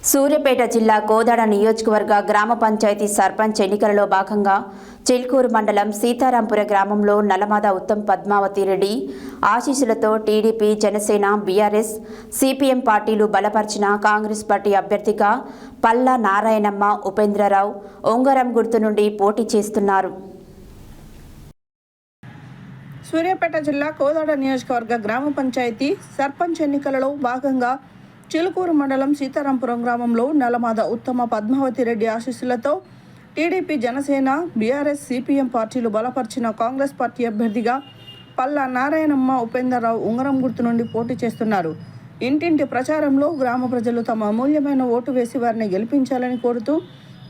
సూర్యాపేట జిల్లా కోదాడ నియోజకవర్గ గ్రామ పంచాయతీ సర్పంచ్ ఎన్నికలలో భాగంగా చిల్కూరు మండలం సీతారాంపుర గ్రామంలో నలమాద ఉత్తమ్ పద్మావతి రెడ్డి ఆశీస్సులతో టీడీపీ జనసేన బీఆర్ఎస్ సిపిఎం పార్టీలు బలపరిచిన కాంగ్రెస్ పార్టీ అభ్యర్థిగా పల్లా నారాయణమ్మ ఉపేంద్రరావు ఉంగరం గుర్తు నుండి పోటీ చేస్తున్నారు. సూర్యాపేట జిల్లా కోదాడ నియోజకవర్గ గ్రామ పంచాయతీ సర్పంచ్ ఎన్నికలలో భాగంగా చిలుకూరు మండలం సీతారాంపురం గ్రామంలో నలమాద ఉత్తమ పద్మావతి రెడ్డి ఆశీస్సులతో టీడీపీ జనసేన బీఆర్ఎస్ సిపిఎం పార్టీలు బలపరిచిన కాంగ్రెస్ పార్టీ అభ్యర్థిగా పల్లా నారాయణమ్మ ఉపేందర్రావు ఉంగరం గుర్తు నుండి పోటీ చేస్తున్నారు. ఇంటింటి ప్రచారంలో గ్రామ ప్రజలు తమ అమూల్యమైన ఓటు వేసి వారిని గెలిపించాలని కోరుతూ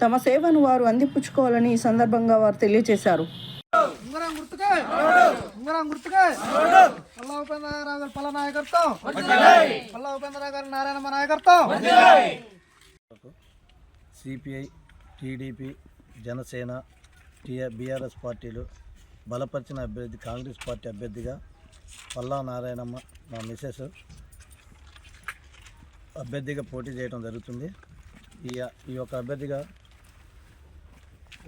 తమ సేవను వారు అందిపుచ్చుకోవాలని ఈ సందర్భంగా వారు తెలియజేశారు. గుర్తుకే? ఉంగరం గుర్తుకే? పల్లా ఉపేంద్రరావు గారి పల్ల నాయకత్వం. పల్లా ఉపేంద్రరావు గారి నారాయణమ్మ నాయకత్వం. CPI TDP Janasena TR BRS పార్టీలు బలపరిచిన అభ్యర్థి కాంగ్రెస్ పార్టీ అభ్యర్థిగా పల్లా నారాయణమ్మ మా మిసెస్ అభ్యర్థిగా పోటీ చేయడం జరుగుతుంది. ఈ ఈ యొక్క అభ్యర్థిగా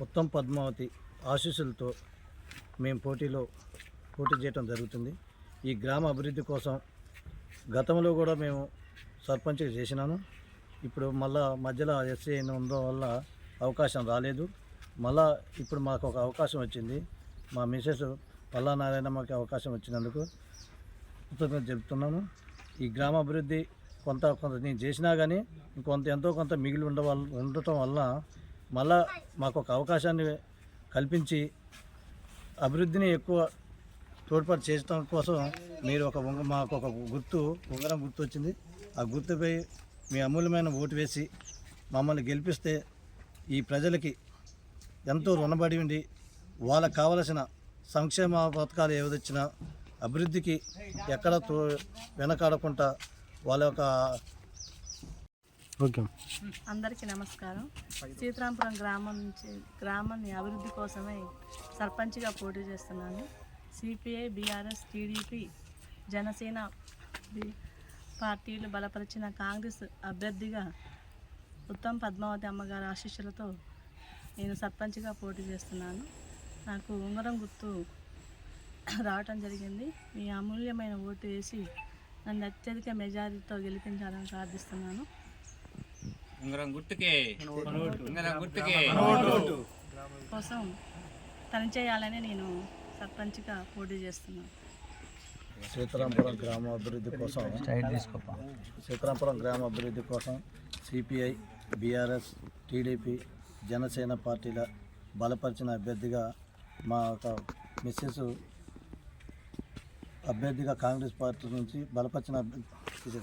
ఉత్తమ్ పద్మావతి ఆశీస్సులతో మేము పోటీలో పోటీ చేయడం జరుగుతుంది. ఈ గ్రామ అభివృద్ధి కోసం గతంలో కూడా మేము సర్పంచ్గా చేసినాను. ఇప్పుడు మళ్ళా మధ్యలో ఎస్సీ ఉండడం వల్ల అవకాశం రాలేదు. మళ్ళా ఇప్పుడు మాకు ఒక అవకాశం వచ్చింది. మా మిసెస్ పల్లా నారాయణమ్మకి అవకాశం వచ్చినందుకు కృతజ్ఞత చెబుతున్నాను. ఈ గ్రామ అభివృద్ధి కొంత కొంత నేను చేసినా కానీ కొంత ఎంతో కొంత మిగిలి ఉండవల్ ఉండటం వల్ల మళ్ళా మాకు ఒక అవకాశాన్ని కల్పించి అభివృద్ధిని ఎక్కువ తోడ్పాటు చేయడం కోసం మీరు ఒక ఉంగ మాకు ఒక గుర్తు ఉంగరం గుర్తు వచ్చింది ఆ గుర్తుపై మీ అమూల్యమైన ఓటు వేసి మమ్మల్ని గెలిపిస్తే ఈ ప్రజలకి ఎంతో రుణపడి ఉండి వాళ్ళకి కావలసిన సంక్షేమ పథకాలు ఏవదొచ్చినా అభివృద్ధికి ఎక్కడ తో వెనకాడకుండా వాళ్ళ యొక్క ఓకే. అందరికీ నమస్కారం. సీతారాంపురం గ్రామం నుంచి గ్రామాన్ని అభివృద్ధి కోసమే సర్పంచ్గా పోటీ చేస్తున్నాను. సిపిఐ బీఆర్ఎస్ టీడీపీ జనసేన పార్టీలు బలపరిచిన కాంగ్రెస్ అభ్యర్థిగా ఉత్తమ్ పద్మావతి అమ్మగారి ఆశీస్సులతో నేను సర్పంచ్గా పోటీ చేస్తున్నాను. నాకు ఉంగరం గుర్తు రావటం జరిగింది. మీ అమూల్యమైన ఓటు వేసి నన్ను అత్యధిక మెజారిటీతో గెలిపించాలని ప్రార్థిస్తున్నాను. ఉంగరం గుర్తుకే ఉంగరం గుర్తుకే కోసం పనిచేయాలని నేను సర్పంచ్గా పోటీ చేస్తున్నాను. సీతారాంపురం గ్రామ అభివృద్ధి కోసం సీతారాంపురం గ్రామ అభివృద్ధి కోసం సిపిఐ బీఆర్ఎస్ టీడీపీ జనసేన పార్టీల బలపరిచిన అభ్యర్థిగా మా ఒక మిస్సెస్ అభ్యర్థిగా కాంగ్రెస్ పార్టీ నుంచి బలపరిచిన అభ్యర్థి